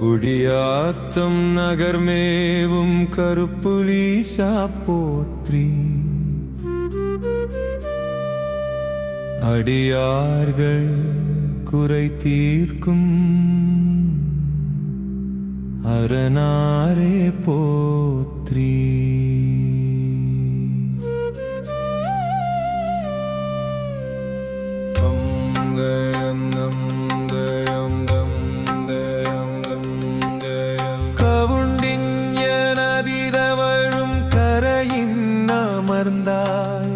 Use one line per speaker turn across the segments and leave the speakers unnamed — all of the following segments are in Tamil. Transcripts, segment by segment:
குடியாத்தம் நகர்மேவும் கருப்புலீசா போத்ரி அடியார்கள் குறை தீர்க்கும். அரணாரே போத்ரி அமர்ந்தாய்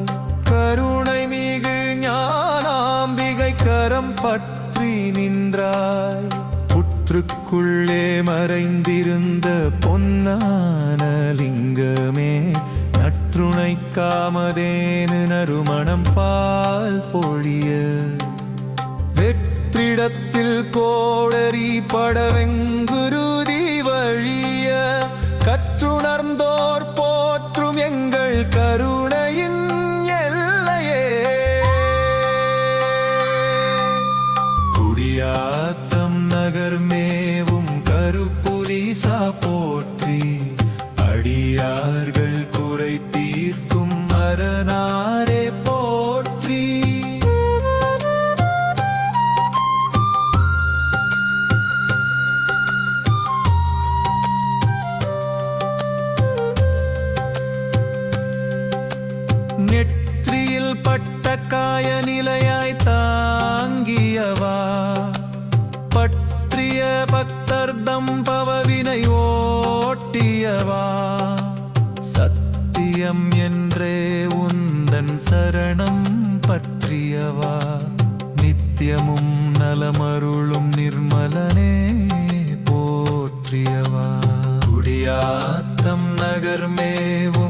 கருணை மிகு ஞானாம்பிகை கரம் பற்றி நின்றாய். புற்றுக்குள்ளே மறைந்திருந்த பொன்னான லிங்கமே நற்றுணை காமதேனு நறுமணம் பால் பொழிய. வெற்றிடத்தில் கோடரி படவெங்குரு பக்தர் தம்பவவினை ஓட்டியவா? சத்தியம் என்றே உந்தன் சரணம் பற்றியவா? நித்தியமும் நலமருளும் நிர்மலனே போற்றியவா? குடியாத்தம் நகர்மேவும்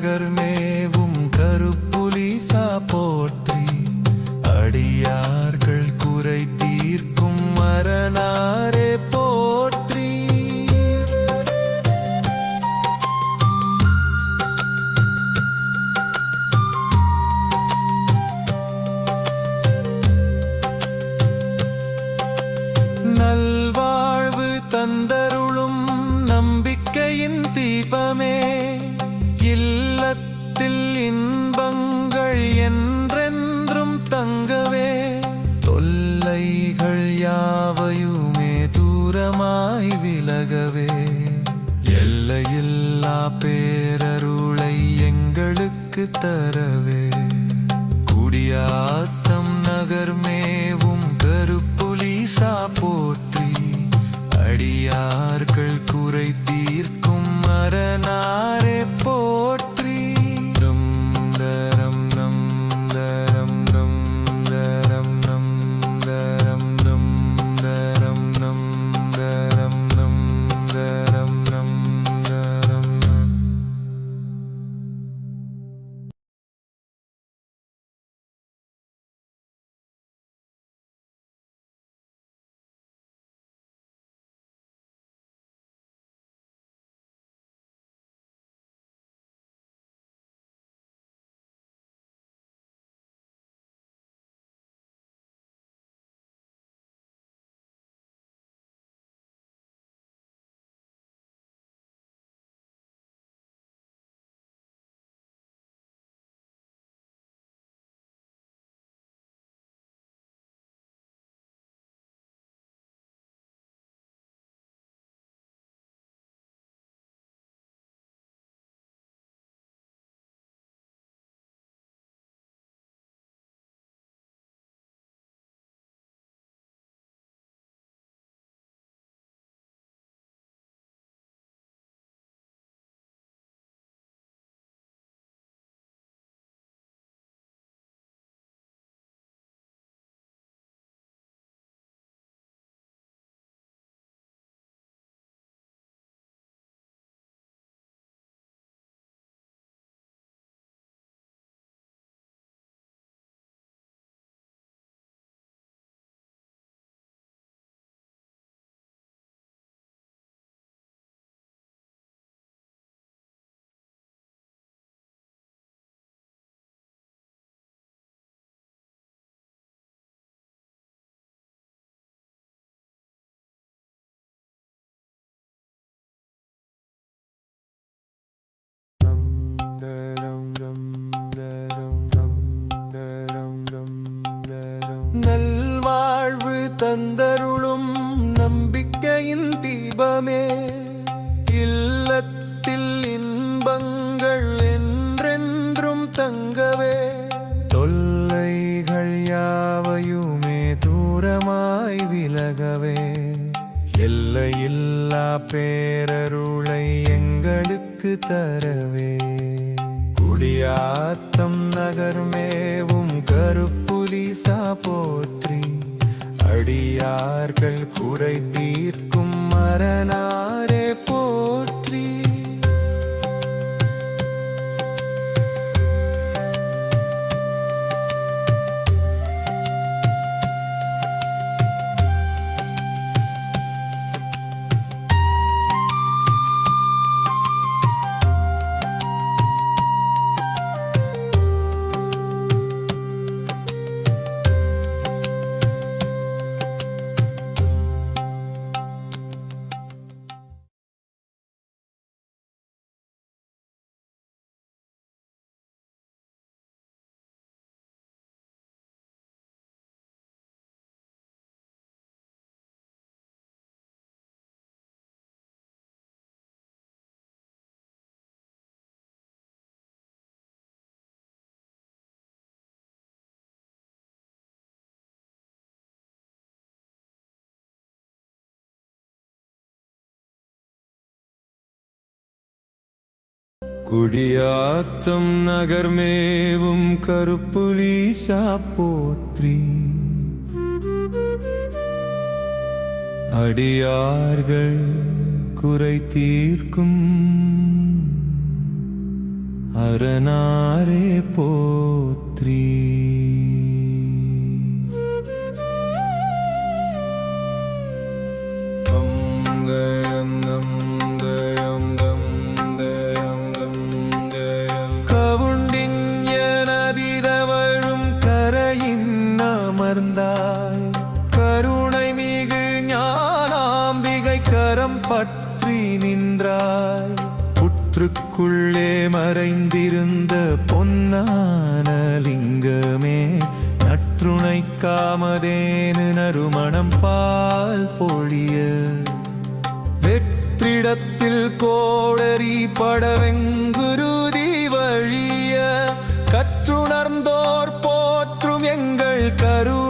குடியாத்தம் தங்கவே தொல்லைகள் யாவையுமே தூரமாய் விலகவே. எல்லையில்லா பேரருளை எங்களுக்கு தரவே. குடியாத் நல்வாழ்வு தந்தருளும் நம்பிக்கையின் தீபமே. இல்லத்தில் இன்பங்கள் என்றென்றும் தங்கவே. தொல்லைகள் யாவையுமே தூரமாய் விலகவே. எல்லையில்லா பேரருளை எங்களுக்கு தரவே. குடியாத்தம் நகர்மேவும் கருப்பு கருப்புலிசா போற்றி. அடியார்கள் குறை தீர்க்கும் மரணா குடியாத்தம் நகர்மேவும் கருப்புலீசா போற்றி அடியார்கள் குறை தீர்க்கும். அரணாரே போற்றி சென்றாய் புற்றுக்குள்ளே மறைந்திருந்த பொன்னான லிங்கமே நற்றுணை காமதேனு நறுமணம் பால் பொழிய. வெற்றிடத்தில் கோடரி படவெங்குருதி வழிய கற்றுணர்ந்தோர் போற்றும் எங்கள் கரு